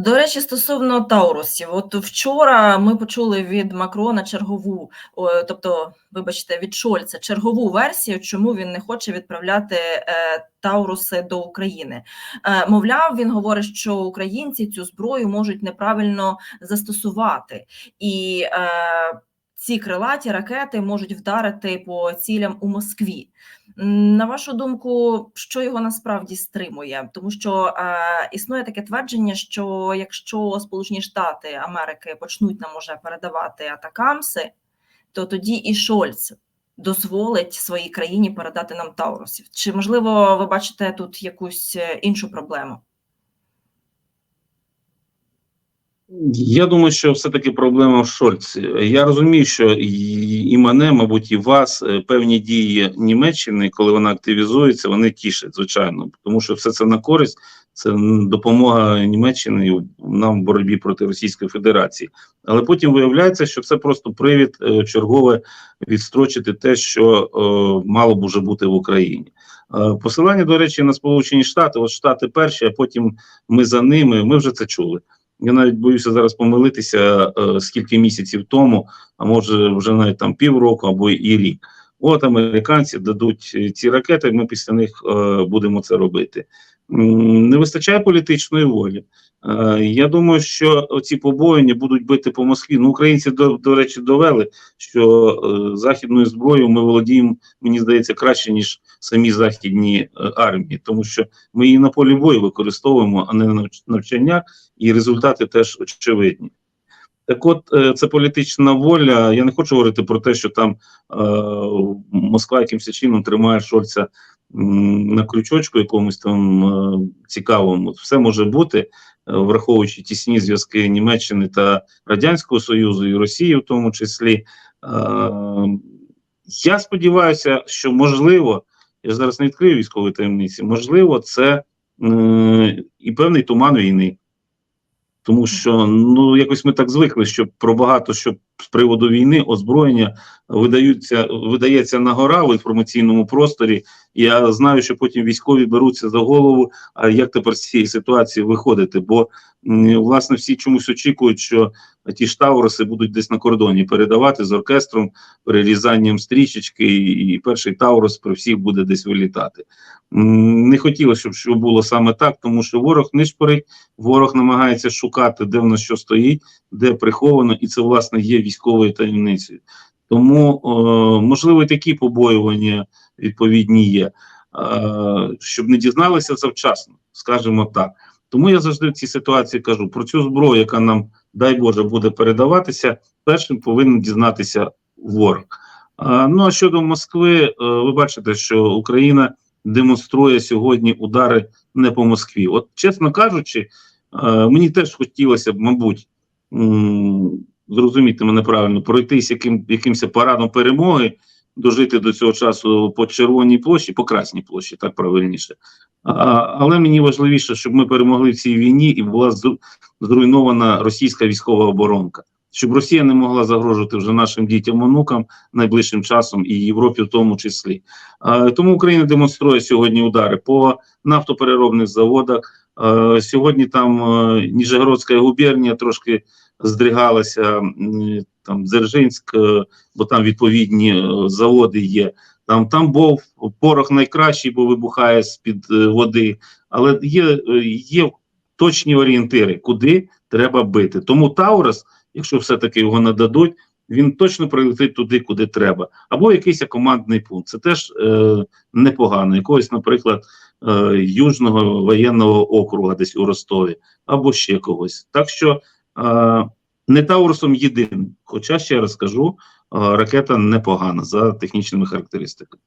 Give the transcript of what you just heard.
До речі, стосовно Таурусів, от вчора ми почули від Макрона чергову, тобто, вибачте, від Шольца чергову версію, чому він не хоче відправляти е, Тауруси до України. Е, мовляв, він говорить, що українці цю зброю можуть неправильно застосувати, і е, ці крилаті ракети можуть вдарити по цілям у Москві. На вашу думку, що його насправді стримує? Тому що е, існує таке твердження, що якщо Сполучені Штати Америки почнуть нам уже передавати атакамси, то тоді і Шольц дозволить своїй країні передати нам Таурусів. Чи можливо ви бачите тут якусь е, іншу проблему? Я думаю, що все-таки проблема в Шольці. Я розумію, що і, мене, мабуть, і вас е, певні дії Німеччини, коли вона активізується, вони тішать, звичайно, тому що все це на користь, це допомога Німеччини нам в боротьбі проти Російської Федерації. Але потім виявляється, що це просто привід е, чергове відстрочити те, що е, мало б уже бути в Україні. Посилання, до речі, на Сполучені Штати, от Штати перші, а потім ми за ними. Ми вже це чули. Я навіть боюся зараз помилитися, е, скільки місяців тому, а може вже навіть там півроку або і рік. От американці дадуть е, ці ракети, ми після них е, будемо це робити. Не вистачає політичної волі. Е, я думаю, що ці побоїні будуть бити по Москві. Ну, українці до, до речі довели, що е, західною зброєю ми володіємо, мені здається, краще ніж самі західні е, армії, тому що ми її на полі бою використовуємо, а не на навчаннях, і результати теж очевидні. Так от, е, це політична воля. Я не хочу говорити про те, що там е, Москва якимось чином тримає Шольца м, на крючочку якомусь там е, цікавому. Все може бути, е, враховуючи тісні зв'язки Німеччини та Радянського Союзу і Росії, в тому числі. Е, я сподіваюся, що можливо, я зараз не відкрию військової таємниці, можливо, це е, і певний туман війни. Тому що ну якось ми так звикли, що про багато що з приводу війни озброєння видаються, видається на гора в інформаційному просторі. Я знаю, що потім військові беруться за голову. А як тепер з цієї ситуації виходити? Бо власне всі чомусь очікують, що ті ж Тауруси будуть десь на кордоні передавати з оркестром, перерізанням стрічечки, і, перший Таурус при всіх буде десь вилітати. Не хотілося, щоб що було саме так, тому що ворог не шпорить, ворог намагається шукати, де в нас що стоїть, де приховано, і це власне є військовою таємницею. Тому е, можливо і такі побоювання відповідні є, е, щоб не дізналися завчасно, скажімо так. Тому я завжди в цій ситуації кажу про цю зброю, яка нам, дай Боже, буде передаватися, першим повинен дізнатися ворог. Ну а щодо Москви, е, ви бачите, що Україна демонструє сьогодні удари не по Москві. От, чесно кажучи, е, мені теж хотілося б, мабуть, зрозуміти мене правильно, пройтись яким, якимось парадом перемоги, дожити до цього часу по Червоній площі, по Красній площі, так правильніше. А, але мені важливіше, щоб ми перемогли в цій війні і була зруйнована російська військова оборонка. Щоб Росія не могла загрожувати вже нашим дітям, онукам найближчим часом і Європі в тому числі. А, тому Україна демонструє сьогодні удари по нафтопереробних заводах. Сьогодні там е, Ніжегородська губернія трошки здригалася, там Дзержинськ, е, бо там відповідні е, заводи є. Там там був порох найкращий, бо вибухає з-під е, води, але є, є точні орієнтири, куди треба бити. Тому Таурус, якщо все-таки його нададуть, він точно прилетить туди, куди треба. Або якийсь командний пункт. Це теж е, непогано. Якогось, наприклад, е, Южного воєнного округа десь у Ростові, або ще когось. Так що не Таурусом єдиним. Хоча ще раз кажу, е, ракета непогана за технічними характеристиками.